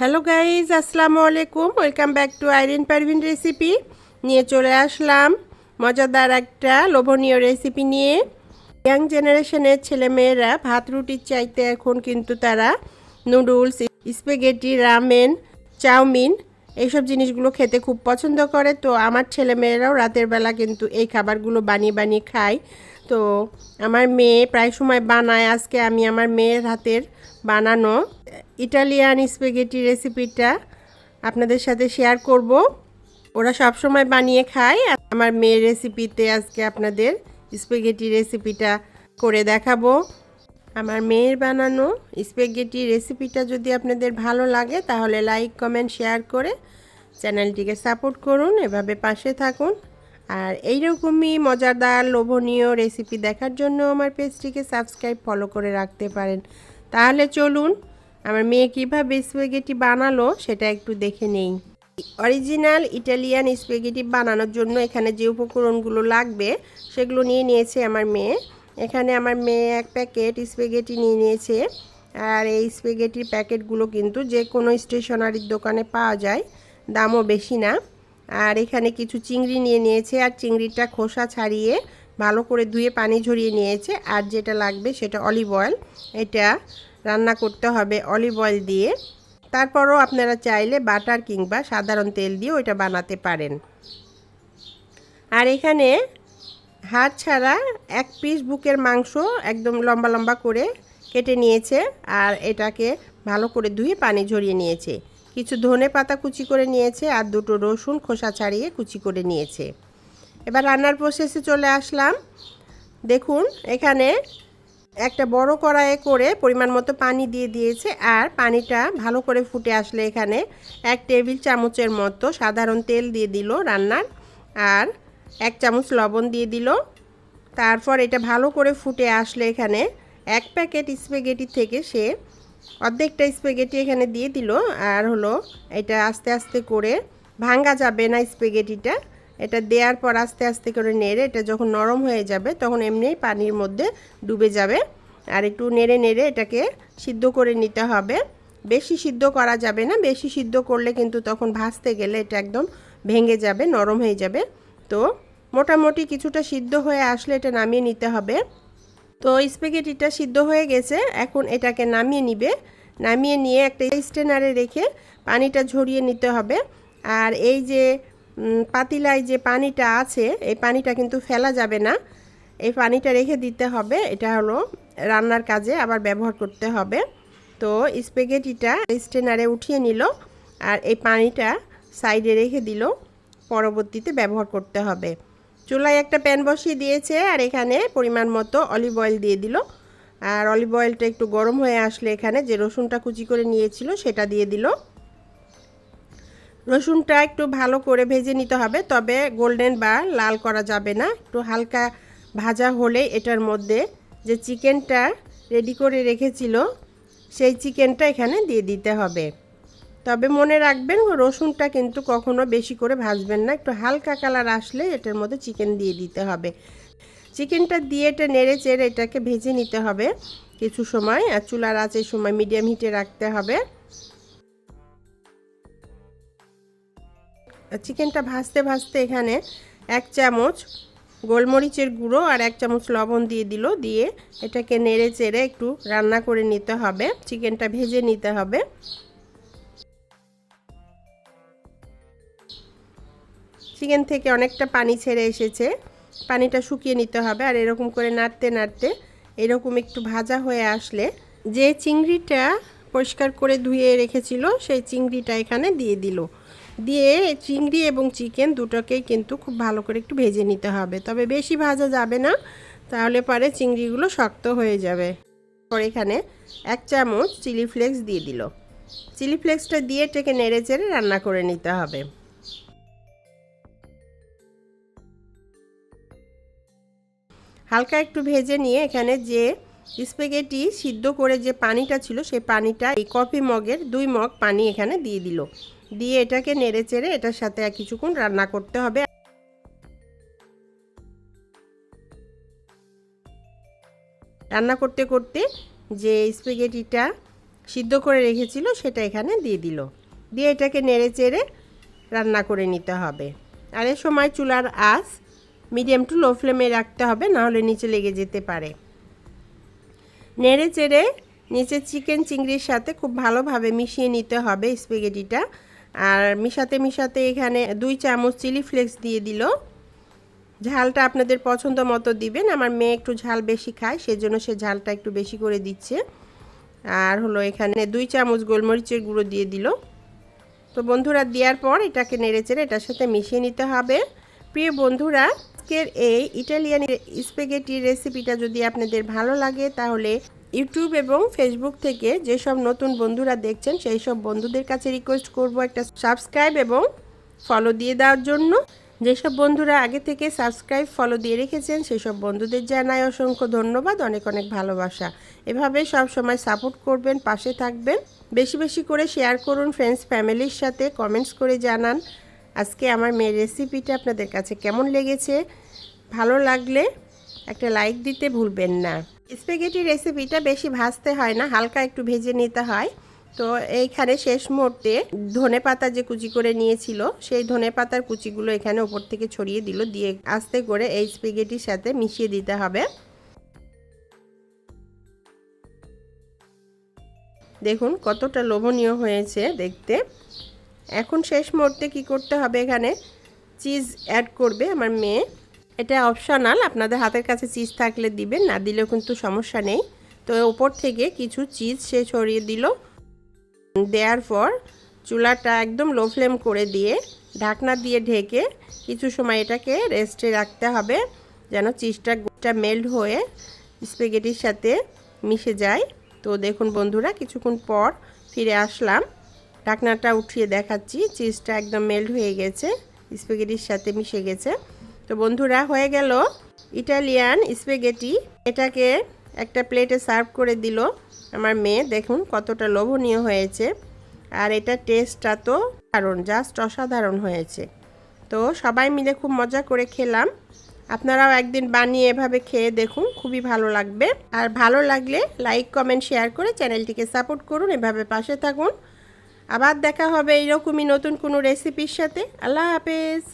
Hello guys আসসালামু আলাইকুম welcome back to Irin Parvin recipe নিয়ে চলে আসলাম। মজাদার একটা লোভনীয় রেসিপি নিয়ে। ইয়াং জেনারেশনের ছেলেমেয়েরা ভাত রুটির চাইতে এখন কিন্তু তারা নুডলস স্পেগেটি রামেন চাউমিন এইসব জিনিসগুলো খেতে খুব পছন্দ করে। তো আমার ছেলেমেয়েরাও রাতের বেলা কিন্তু এই খাবারগুলো বানিয়ে বানিয়ে খায়। তো আমার মেয়ে প্রায় সময় বানায়। আজকে আমি আমার মেয়ের হাতের বানানো ইটালিয়ান স্পেগেটি রেসিপিটা আপনাদের সাথে শেয়ার করব। ওরা সব সময় বানিয়ে খায়। আমার মেয়ের রেসিপিতে আজকে আপনাদের স্পেগেটি রেসিপিটা করে দেখাবো। আমার মেয়ের বানানো স্পেগেটি রেসিপিটা যদি আপনাদের ভালো লাগে, তাহলে লাইক কমেন্ট শেয়ার করে চ্যানেলটিকে সাপোর্ট করুন, এভাবে পাশে থাকুন। আর এইরকমই মজাদার, লোভনীয় রেসিপি দেখার জন্য আমার পেজটিকে সাবস্ক্রাইব ফলো করে রাখতে পারেন। তাহলে চলুন আমার মেয়ে কীভাবে স্পেগেটি বানালো সেটা একটু দেখে নেই। অরিজিনাল ইটালিয়ান স্পেগেটি বানানোর জন্য এখানে যে উপকরণগুলো লাগবে সেগুলো নিয়ে নিয়েছে আমার মেয়ে। এখানে আমার মেয়ে এক প্যাকেট স্পেগেটি নিয়ে নিয়েছে। আর এই স্পেগেটির প্যাকেটগুলো কিন্তু যে কোনো স্টেশনারির দোকানে পাওয়া যায়, দামও বেশি না। আর এখানে কিছু চিংড়ি নিয়ে নিয়েছে আর চিংড়িটা খোসা ছাড়িয়ে ভালো করে ধুয়ে পানি ঝরিয়ে নিয়েছে। আর যেটা লাগবে সেটা অলিভ অয়েল, এটা রান্না করতে হবে অলিভ অয়েল দিয়ে। তারপরও আপনারা চাইলে বাটার কিংবা সাধারণ তেল দিয়েও এটা বানাতে পারেন। আর এখানে হাড় ছাড়া এক পিস বুকের মাংস একদম লম্বা লম্বা করে কেটে নিয়েছে আর এটাকে ভালো করে ধুয়ে পানি ঝরিয়ে নিয়েছে। কিছু ধনে পাতা কুচি করে নিয়েছে আর দুটো রসুন খোসা ছাড়িয়ে কুচি করে নিয়েছে। এবার রান্নার প্রসেসে চলে আসলাম। দেখুন, এখানে একটা বড় কড়াইয়ে করে পরিমাণ মতো পানি দিয়ে দিয়েছে আর পানিটা ভালো করে ফুটে আসলে এখানে এক টেবিল চামচের মতো সাধারণ তেল দিয়ে দিল রান্নার আর এক চামচ লবণ দিয়ে দিল। তারপর এটা ভালো করে ফুটে আসলে এখানে এক প্যাকেট স্পেগেটি থেকে সে অর্ধেকটা স্পেগেটি এখানে দিয়ে দিল আর হলো এটা আস্তে আস্তে করে ভাঙ্গা যাবে না স্পেগেটিটা। এটা দেওয়ার পর আস্তে আস্তে করে নেড়ে, এটা যখন নরম হয়ে যাবে, তখন এমনিই পানির মধ্যে ডুবে যাবে। আর একটু নেড়ে নেড়ে এটাকে সিদ্ধ করে নিতে হবে। বেশি সিদ্ধ করা যাবে না, বেশি সিদ্ধ করলে কিন্তু তখন ভাজতে গেলে এটা একদম ভেঙে যাবে, নরম হয়ে যাবে। তো মোটামুটি কিছুটা সিদ্ধ হয়ে আসলে এটা নামিয়ে নিতে হবে। তো স্পেগেটিটা সিদ্ধ হয়ে গেছে, এখন এটাকে নামিয়ে নিবে। নামিয়ে নিয়ে একটা স্টেনারে রেখে পানিটা ঝরিয়ে নিতে হবে। আর এই যে পাতিলায় যে পানিটা আছে, এই পানিটা কিন্তু ফেলা যাবে না। এই পানিটা রেখে দিতে হবে। এটা হলো রান্নার কাজে আবার ব্যবহার করতে হবে। তো স্পেগেটিটা স্টেনারে উঠিয়ে নিল আর এই পানিটা সাইডে রেখে দিল। পরবর্তীতে ব্যবহার করতে হবে। চুলায় একটা প্যান বসিয়ে দিয়েছে আর এখানে পরিমাণ মতো অলিভ অয়েল দিয়ে দিল। আর অলিভ অয়েলটা একটু গরম হয়ে আসলে এখানে যে রসুনটা কুচি করে নিয়েছিল সেটা দিয়ে দিল। রসুনটা একটু ভালো করে ভেজে নিতে হবে, তবে গোল্ডেন বা লাল করা যাবে না। একটু হালকা ভাজা হলে এটার মধ্যে যে চিকেনটা রেডি করে রেখেছিল, সেই চিকেনটা এখানে দিয়ে দিতে হবে। তবে মনে রাখবেন, রসুনটা কিন্তু কখনো বেশি করে ভাজবেন না, একটু হালকা কালার আসলে এটার মধ্যে চিকেন দিয়ে দিতে হবে। চিকেনটা দিয়ে এটা নেড়ে চেড়ে এটাকে ভেজে নিতে হবে কিছু সময়, আর চুলার আঁচের সময় মিডিয়াম হিটে রাখতে হবে। চিকেনটা ভাজতে ভাজতে এখানে এক চামচ গোলমরিচের গুঁড়ো আর এক চামচ লবণ দিয়ে দিল। দিয়ে এটাকে নেড়ে চেড়ে একটু রান্না করে নিতে হবে। চিকেনটা ভেজে নিতে হবে। চিকেন থেকে অনেকটা পানি ছেড়ে এসেছে। পানিটা শুকিয়ে নিতে হবে আর এরকম করে নাড়তে নাড়তে এরকম একটু ভাজা হয়ে আসলে যে চিংড়িটা পরিষ্কার করে ধুয়ে রেখেছিল, সেই চিংড়িটা এখানে দিয়ে দিল। দিয়ে চিংড়ি এবং চিকেন দুটোকেই কিন্তু খুব ভালো করে একটু ভেজে নিতে হবে। তবে বেশি ভাজা যাবে না, তাহলে পরে চিংড়িগুলো শক্ত হয়ে যাবে। পরে এখানে এক চামচ চিলি ফ্লেক্স দিয়ে দিল। চিলি ফ্লেক্সটা দিয়ে এটাকে নেড়ে চেড়ে রান্না করে নিতে হবে। হালকা একটু ভেজে নিয়ে এখানে যে স্পেগেটি সিদ্ধ করে যে পানিটা ছিল সেই পানিটা এই কফি মগের দুই মগ পানি এখানে দিয়ে দিল। দিয়ে এটাকে নেড়ে চেড়ে এটার সাথে কিছুক্ষণ রান্না করতে হবে। রান্না করতে করতে যে স্পেগেটিটা সিদ্ধ করে রেখেছিল সেটা এখানে দিয়ে দিল। দিয়ে এটাকে নেড়ে চেড়ে রান্না করে নিতে হবে। আর এ সময় চুলার আঁচ মিডিয়াম টু লো ফ্লেমে রাখতে হবে নাহলে নিচে লেগে যেতে পারে। নেড়ে চেড়ে নিচে চিকেন চিংড়ির সাথে খুব ভালোভাবে মিশিয়ে নিতে হবে স্পেগেটিটা। আর মিশাতে মিশাতে এখানে দুই চামচ চিলি ফ্লেক্স দিয়ে দিল। ঝালটা আপনাদের পছন্দ মতো দিবেন। আমার মেয়ে একটু ঝাল বেশি খায়, সেজন্য সে ঝালটা একটু বেশি করে দিচ্ছে। আর হলো এখানে দুই চামচ গোলমরিচের গুঁড়ো দিয়ে দিল। তো বন্ধুরা, দেওয়ার পর এটাকে নেড়েচেড়ে এটার সাথে মিশিয়ে নিতে হবে। প্রিয় বন্ধুরা, আজকের এই ইটালিয়ান স্পেগেটির রেসিপিটা যদি আপনাদের ভালো লাগে, তাহলে ইউটিউব এবং ফেসবুক থেকে যেসব নতুন বন্ধুরা দেখছেন সেই সব বন্ধুদের কাছে রিকোয়েস্ট করব একটা সাবস্ক্রাইব এবং ফলো দিয়ে দেওয়ার জন্য। যেসব বন্ধুরা আগে থেকে সাবস্ক্রাইব ফলো দিয়ে রেখেছেন, সেসব বন্ধুদের জানাই অসংখ্য ধন্যবাদ, অনেক অনেক ভালোবাসা। এভাবে সব সময় সাপোর্ট করবেন, পাশে থাকবেন। বেশি বেশি করে শেয়ার করুন ফ্রেন্ডস ফ্যামিলির সাথে কমেন্টস করে জানান। আজকে আমার মেয়ের রেসিপিটা আপনাদের কাছে কেমন লেগেছে? ভালো লাগলে একটা লাইক দিতে ভুলবেন না। স্পেগেটি রেসিপিটা বেশি ভাজতে হয় না, হালকা একটু ভেজে নিতে হয়। তো এইখানে শেষ মুহূর্তে ধনে পাতা যে কুচি করে নিয়েছিল, সেই ধনে পাতার কুচিগুলো এখানে ওপর থেকে ছড়িয়ে দিল, দিয়ে আস্তে করে এই স্পেগেটির সাথে মিশিয়ে দিতে হবে। দেখুন কতটা লোভনীয় হয়েছে দেখতে। এখন শেষ মুহূর্তে কি করতে হবে এখানে? চিজ অ্যাড করবে আমার মেয়ে। এটা অপশনাল আপনাদের হাতের কাছে চিজ থাকলে দিবেন, না দিলেও কিন্তু সমস্যা নেই। তো ওপর থেকে কিছু চিজ সে ছড়িয়ে দিল। দেওয়ার পর চুলাটা একদম লো ফ্লেম করে দিয়ে ঢাকনা দিয়ে ঢেকে কিছু সময় এটাকে রেস্টে রাখতে হবে, যেন চিজটা গোটা মেল্ট হয়ে স্পেগেটির সাথে মিশে যায়। তো দেখুন বন্ধুরা, কিছুক্ষণ পর ফিরে আসলাম। ঢাকনাটা উঠিয়ে দেখাচ্ছি চিজটা একদম মেল্ট হয়ে গেছে স্পেগেটির সাথে মিশে গেছে। তো বন্ধুরা, হয়ে গেল ইটালিয়ান স্পেগেটি। এটাকে একটা প্লেটে সার্ভ করে দিল আমার মেয়ে। দেখুন কতটা লোভনীয় হয়েছে। আর এটা টেস্টটা তো দারুণ, জাস্ট অসাধারণ হয়েছে। তো সবাই মিলে খুব মজা করে খেলাম। আপনারাও একদিন বানিয়ে এভাবে খেয়ে দেখুন, খুবই ভালো লাগবে। আর ভালো লাগলে লাইক, কমেন্ট, শেয়ার করে চ্যানেলটিকে সাপোর্ট করুন, এভাবে পাশে থাকুন। আবার দেখা হবে এইরকমই নতুন কোনো রেসিপির সাথে। আল্লাহ হাফেজ।